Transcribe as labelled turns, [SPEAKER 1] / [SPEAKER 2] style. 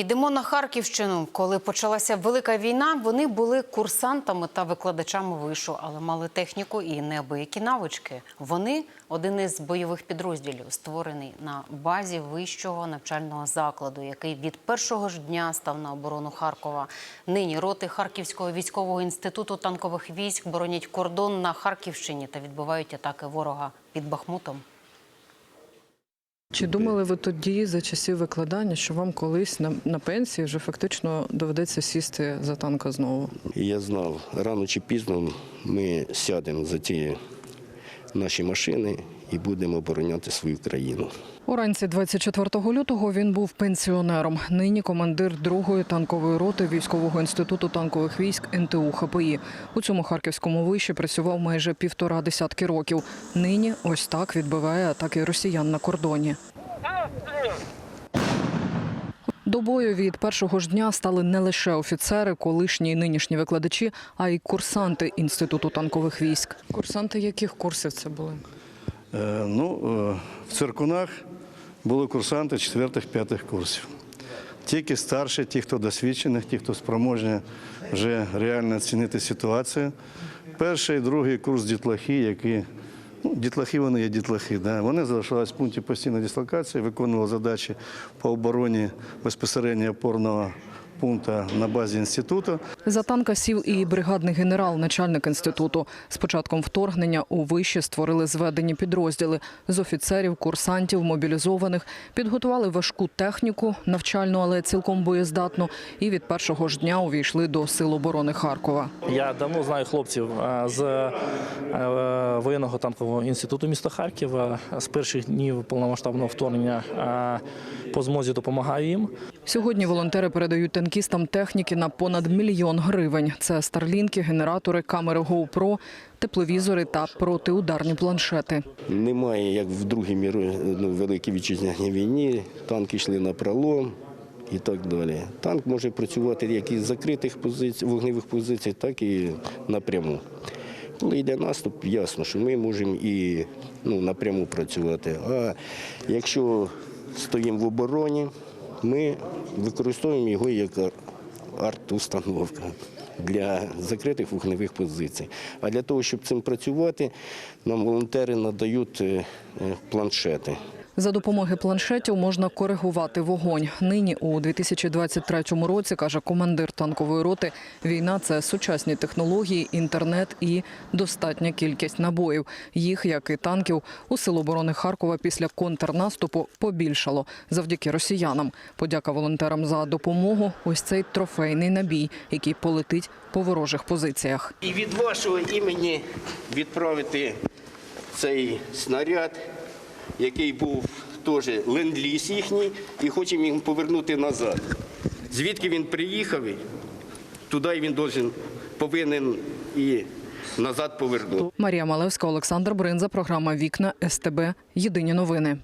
[SPEAKER 1] Йдемо на Харківщину. Коли почалася велика війна, вони були курсантами та викладачами вишу, але мали техніку і неабиякі навички. Вони один із бойових підрозділів, створений на базі вищого навчального закладу, який від першого ж дня став на оборону Харкова. Нині роти Харківського військового інституту танкових військ боронять кордон на Харківщині та відбивають атаки ворога під Бахмутом.
[SPEAKER 2] Чи думали ви тоді за часів викладання, що вам колись на, на пенсії вже фактично доведеться сісти за танка знову?
[SPEAKER 3] Я знав, рано чи пізно ми сядемо за ті наші машини і будемо обороняти свою країну.
[SPEAKER 2] Уранці 24 лютого він був пенсіонером. Нині командир другої танкової роти військового інституту танкових військ НТУ ХПІ. У цьому харківському виші працював майже півтора десятки років. Нині ось так відбиває атаки росіян на кордоні. До бою від першого ж дня стали не лише офіцери, колишні і нинішні викладачі, а й курсанти інституту танкових військ. Курсанти яких курсів це були?
[SPEAKER 4] Е, Ну, е, в циркунах були курсанти 4-5 курсів. Тільки старші, ті, хто досвідчених, ті, хто спроможні вже реально оцінити ситуацію. Перший і другий курс дітлахи, які ну, дітлахи вони є дітлахи. Да? Вони залишалися в пункті постійної дислокації, виконували задачі по обороні безпосередньо опорного пункту на базі інституту.
[SPEAKER 2] За танка сів і бригадний генерал, начальник інституту. З початком вторгнення у виші створили зведені підрозділи з офіцерів, курсантів, мобілізованих, підготували важку техніку, навчальну, але цілком боєздатну, і від першого ж дня увійшли до сил оборони Харкова.
[SPEAKER 5] Я давно знаю хлопців е, з е, воєнного танкового інституту міста Харків. Е, З перших днів повномасштабного вторгнення е, по змозі допомагаю їм.
[SPEAKER 2] Сьогодні волонтери передають танкістам техніки на понад мільйон гривень. Це старлінки, генератори, камери GoPro, тепловізори та протиударні планшети.
[SPEAKER 3] Немає, як в Другій міро- ну, Великій вітчизняній війні, танки йшли на пролом і так далі. Танк може працювати як із закритих позицій, вогневих позицій, так і напряму. Коли йде наступ, ясно, що ми можемо і ну, напряму працювати. А якщо стоїмо в обороні, ми використовуємо його як арт-установка для закритих вогневих позицій. А для того, щоб цим працювати, нам волонтери надають е, е, планшети.
[SPEAKER 2] За допомоги планшетів можна коригувати вогонь. Нині у 2023 році, каже командир танкової роти, війна це сучасні технології, інтернет і достатня кількість набоїв. Їх, як і танків, у Сил оборони Харкова після контрнаступу побільшало завдяки росіянам. Подяка волонтерам за допомогу. Ось цей трофейний набій, який полетить по ворожих позиціях.
[SPEAKER 3] І від вашого імені відправити цей снаряд, який був теж ленд-ліз їхній, і хочемо їм повернути назад. Звідки він приїхав, туди він должен, повинен і назад повернути.
[SPEAKER 2] Марія Малевська, Олександр Бринза. Програма Вікна СТБ. Єдині новини.